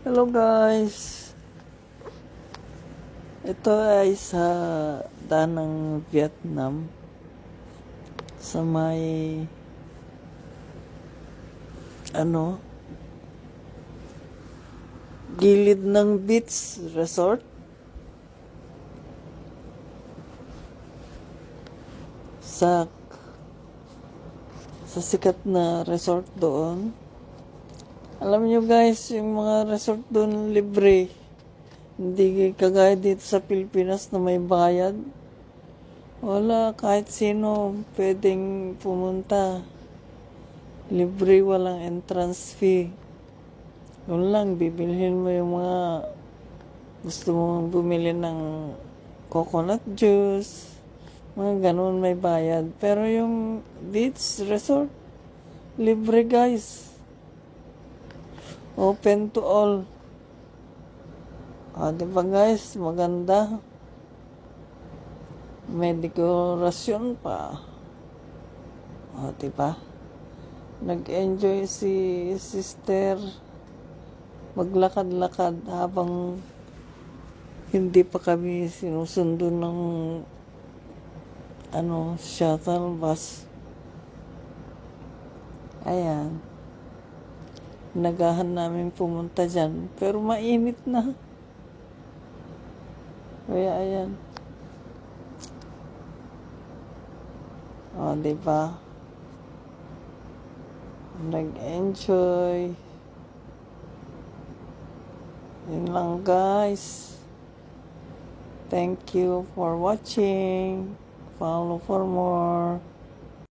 Hello guys. Ito ay sa danang Vietnam. Sa may ano gilid ng beach resort. Sa sa sikat na resort doon alam nyo guys, yung mga resort doon libre. Hindi kagaya dito sa Pilipinas na may bayad. Wala, kahit sino pwedeng pumunta. Libre, walang entrance fee. Yun lang, bibilhin mo yung mga gusto mong bumili ng coconut juice. Mga ganun may bayad. Pero yung beach resort, libre guys. Open to all. Ah, di ba guys? Maganda. May dekorasyon pa. Ah, di ba? Nag-enjoy si sister maglakad-lakad habang hindi pa kami sinusundo ng ano, shuttle bus. Ayan nagahan namin pumunta dyan. Pero mainit na. Kaya ayan. O, di ba? Nag-enjoy. Yun lang guys. Thank you for watching. Follow for more.